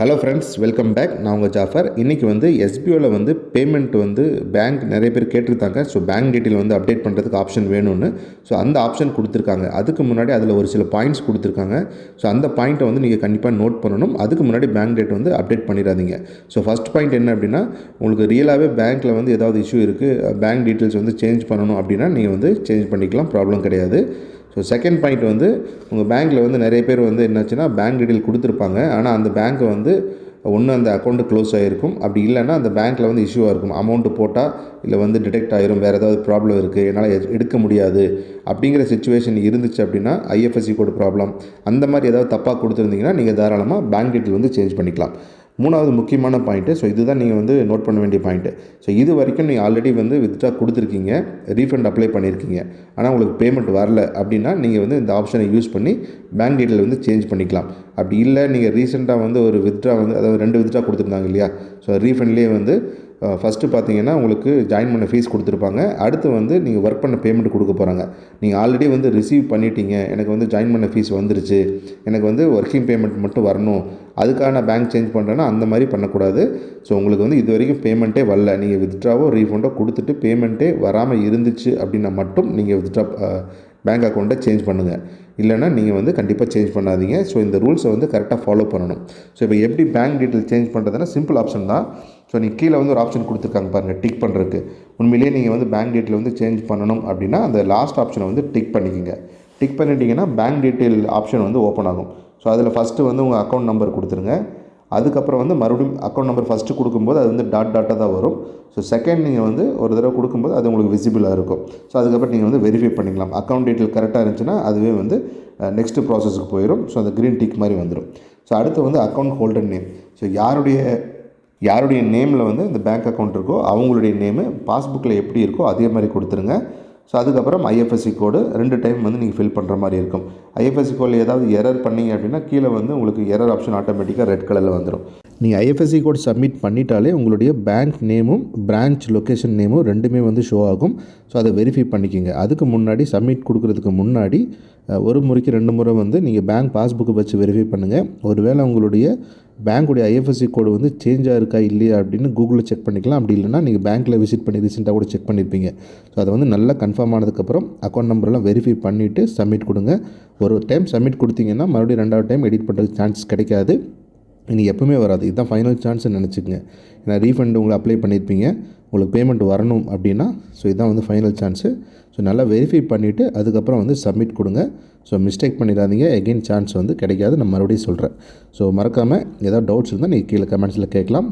Hello friends welcome back நான் உங்கள் ஜாஃபர். இன்றைக்கி வந்து எஸ்பிஓவில் வந்து பேமெண்ட் வந்து பேங்க் நிறைய பேர் கேட்டிருந்தாங்க ஸோ பேங்க் டீட்டெயில் வந்து அப்டேட் பண்ணுறதுக்கு ஆப்ஷன் வேணும்னு. ஸோ அந்த ஆப்ஷன் கொடுத்துருக்காங்க. அதுக்கு முன்னாடி அதில் ஒரு சில பாயிண்ட்ஸ் கொடுத்துருக்காங்க. ஸோ அந்த பாயிண்ட்டை வந்து நீங்கள் கண்டிப்பாக நோட் பண்ணணும். அதுக்கு முன்னாடி பேங்க் டேட் வந்து அப்டேட் பண்ணிடாதீங்க. ஸோ ஃபஸ்ட் பாயிண்ட் என்ன அப்படின்னா உங்களுக்கு ரியலாகவே பேங்க்கில் வந்து ஏதாவது இஷ்யூ இருக்குது பேங்க் டீட்டெயில்ஸ் வந்து சேஞ்ச் பண்ணணும் அப்படின்னா நீங்கள் வந்து சேஞ்ச் பண்ணிக்கலாம். ப்ராப்ளம் கிடையாது. ஸோ செகண்ட் பாயிண்ட் வந்து உங்கள் பேங்க்கில் வந்து நிறைய பேர் வந்து என்னாச்சுன்னா பேங்க் டீட்டெயில் கொடுத்துருப்பாங்க. ஆனால் அந்த பேங்க்கை வந்து ஒன்று அந்த அக்கௌண்ட்டு க்ளோஸ் ஆகிருக்கும் அப்படி இல்லைன்னா அந்த பேங்க்கில் வந்து இஷ்யூவாக இருக்கும். அமௌண்ட்டு போட்டால் இல்லை வந்து டிடெக்ட் ஆயிரும். வேறு ஏதாவது ப்ராப்ளம் இருக்குது என்னால் எ- எடுக்க முடியாது. அப்படிங்கிற சுச்சுவேஷன் இருந்துச்சு அப்படின்னா ஐஎஃப்எஸ்சி கோடு ப்ராப்ளம் அந்த மாதிரி ஏதாவது தப்பாக கொடுத்துருந்தீங்கன்னா நீங்கள் தாராளமாக பேங்க் டீட்டெயில் வந்து சேஞ்ச் பண்ணிக்கலாம். மூணாவது முக்கியமான பாயிண்ட்டு ஸோ இதுதான் நீங்கள் வந்து நோட் பண்ண வேண்டிய பாயிண்ட்டு ஸோ இது வரைக்கும் நீங்கள் ஆல்ரெடி வந்து வித்ட்ரா கொடுத்துருக்கீங்க. ரீஃபண்ட் அப்ளை பண்ணியிருக்கீங்க. ஆனால் உங்களுக்கு பேமெண்ட் வரல அப்படின்னா நீங்கள் வந்து இந்த ஆப்ஷனை யூஸ் பண்ணி பேங்க் டீட்டெயில் வந்து சேஞ்ச் பண்ணிக்கலாம். அப்படி இல்லை நீங்கள் ரீசெண்டாக வந்து ஒரு வித்ட்ரா வந்து அதாவது ரெண்டு வித்ட்ரா கொடுத்துருந்தாங்க இல்லையா? ஸோ ரீஃபண்ட்லேயே வந்து ஃபஸ்ட்டு பார்த்தீங்கன்னா உங்களுக்கு ஜாயின் பண்ண ஃபீஸ் கொடுத்துருப்பாங்க. அடுத்து வந்து நீங்கள் ஒர்க் பண்ண பேமெண்ட் கொடுக்க போகிறாங்க நீங்கள் ஆல்ரெடி வந்து ரிசீவ் பண்ணிட்டீங்க. எனக்கு வந்து ஜாயின் பண்ண ஃபீஸ் வந்துருச்சு. எனக்கு வந்து ஒர்க்கிங் பேமெண்ட் மட்டும் வரணும். அதுக்காக நான் பேங்க் சேஞ்ச் பண்ணுறேன்னா அந்த மாதிரி பண்ணக்கூடாது. ஸோ உங்களுக்கு வந்து இது வரைக்கும் பேமெண்ட்டே வரல. நீங்கள் வித்ட்ராவோ ரீஃபண்டோ கொடுத்துட்டு பேமெண்ட்டே வராமல் இருந்துச்சு அப்படின்னா மட்டும் நீங்கள் வித்ட்ரா பேங்க் அக்கௌண்ட்டை சேஞ்ச் பண்ணுங்கள் இல்லைன்னா நீங்கள் வந்து கண்டிப்பாக சேஞ்ச் பண்ணாதீங்க. ஸோ இந்த ரூல்ஸை வந்து கரெக்டாக ஃபாலோ பண்ணணும். ஸோ இப்போ எப்படி பேங்க் டீட்டெயில் சேஞ்ச் பண்ணுறதுனா சிம்பிள் ஆப்ஷன் தான். ஸோ நீங்கள் கீழே வந்து ஒரு ஆப்ஷன் கொடுத்துருக்காங்க பாருங்கள் டிக் பண்ணுறதுக்கு உண்மையிலேயே நீங்கள் வந்து பேங்க் டீட்டெயில் வந்து சேஞ்ச் பண்ணணும் அப்படின்னா அந்த லாஸ்ட் ஆப்ஷனை வந்து டிக் பண்ணிக்கோங்க. டிக் பண்ணிட்டீங்கன்னா பேங்க் டீட்டெயில் ஆப்ஷன் வந்து ஓப்பன் ஆகும். ஸோ அதில் ஃபஸ்ட்டு வந்து உங்கள் அக்கௌண்ட் நம்பர் கொடுத்துருங்க. அதுக்கப்புறம் வந்து மறுபடியும் அக்கௌண்ட் நம்பர் ஃபஸ்ட்டு கொடுக்கும்போது அது வந்து டாட் டாட்டாக தான் வரும். ஸோ செகண்ட் நீங்கள் வந்து ஒரு தடவை கொடுக்கும்போது அது உங்களுக்கு விசிபிளாக இருக்கும். ஸோ அதுக்கப்புறம் நீங்கள் வந்து வெரிஃபை பண்ணிக்கலாம். அக்கௌண்ட் டீட்டெயில் கரெக்டாக இருந்துச்சுன்னா அதுவே வந்து நெக்ஸ்ட்டு ப்ராசஸ்க்கு போயிடும் ஸோ அந்த க்ரீன் டிக் மாதிரி வந்துடும் ஸோ அடுத்து வந்து அக்கௌண்ட் ஹோல்டர் நேம் ஸோ யாருடைய யாருடைய நேமில் வந்து இந்த பேங்க் அக்கௌண்ட் இருக்கோ அவங்களுடைய நேமு பாஸ்புக்கில் எப்படி இருக்கோ அதே மாதிரி கொடுத்துருங்க. ஸோ அதுக்கப்புறம் ஐஎஃப்எஸ்சி கோடு ரெண்டு டைம் வந்து நீங்கள் ஃபில் பண்ணுற மாதிரி இருக்கும். ஐஎஃப்எஸ்சி கோடில் ஏதாவது எரர் பண்ணீங்க அப்படின்னா கீழே வந்து உங்களுக்கு எரர் ஆப்ஷன் ஆட்டோமேட்டிக்காக ரெட் கலரில் வந்துடும் நீங்கள் ஐஎஃப்எஸ்சி கோட் சப்மிட் பண்ணிட்டாலே உங்களுடைய பேங்க் நேமும் பிரான்ச் லொக்கேஷன் நேமும் ரெண்டுமே வந்து ஷோ ஆகும். ஸோ அதை வெரிஃபை பண்ணிக்கிங்க. அதுக்கு முன்னாடி சப்மிட் கொடுக்கறதுக்கு முன்னாடி ஒரு முறைக்கு ரெண்டு முறை வந்து நீங்கள் பேங்க் பாஸ்புக்கை வச்சு வெரிஃபை பண்ணுங்கள் ஒருவேளை உங்களுடைய பேங்க்குடைய ஐஎஃப்எஸ்சி கோடு வந்து சேஞ்சாக இருக்கா இல்லையா அப்படின்னு கூகுளில் செக் பண்ணிக்கலாம். அப்படி இல்லைன்னா நீங்கள் பேங்க்கில் விசிட் பண்ணி ரீசெண்டாக கூட செக் பண்ணியிருப்பீங்க ஸோ அதை வந்து நல்லா கன்ஃபார்ம் ஆனதுக்கப்புறம் அக்கௌண்ட் நம்பர்லாம் வெரிஃபை பண்ணிவிட்டு சப்மிட் கொடுங்க. ஒரு டைம் சப்மிட் கொடுத்தீங்கன்னா மறுபடியும் ரெண்டாவது டைம் எடிட் பண்ணுறதுக்கு சான்ஸ் கிடைக்காது. இனி எப்பவுமே வராது. இதுதான் ஃபைனல் சான்ஸ்னு நினச்சிக்கங்க. ஏன்னா ரீஃபண்ட் உங்களை அப்ளை பண்ணியிருப்பீங்க உங்களுக்கு பேமெண்ட் வரணும் அப்படின்னா ஸோ இதுதான் வந்து ஃபைனல் சான்ஸு ஸோ நல்லா வெரிஃபை பண்ணிவிட்டு அதுக்கப்புறம் வந்து சப்மிட் கொடுங்க. ஸோ மிஸ்டேக் பண்ணிடாதீங்க. எகெயின் சான்ஸ் வந்து கிடைக்காது. நான் மறுபடியும் சொல்கிறேன் ஸோ மறக்காமல் ஏதாவது டவுட்ஸ் இருந்தால் நீங்கள் கீழே கமெண்ட்ஸில் கேட்கலாம்.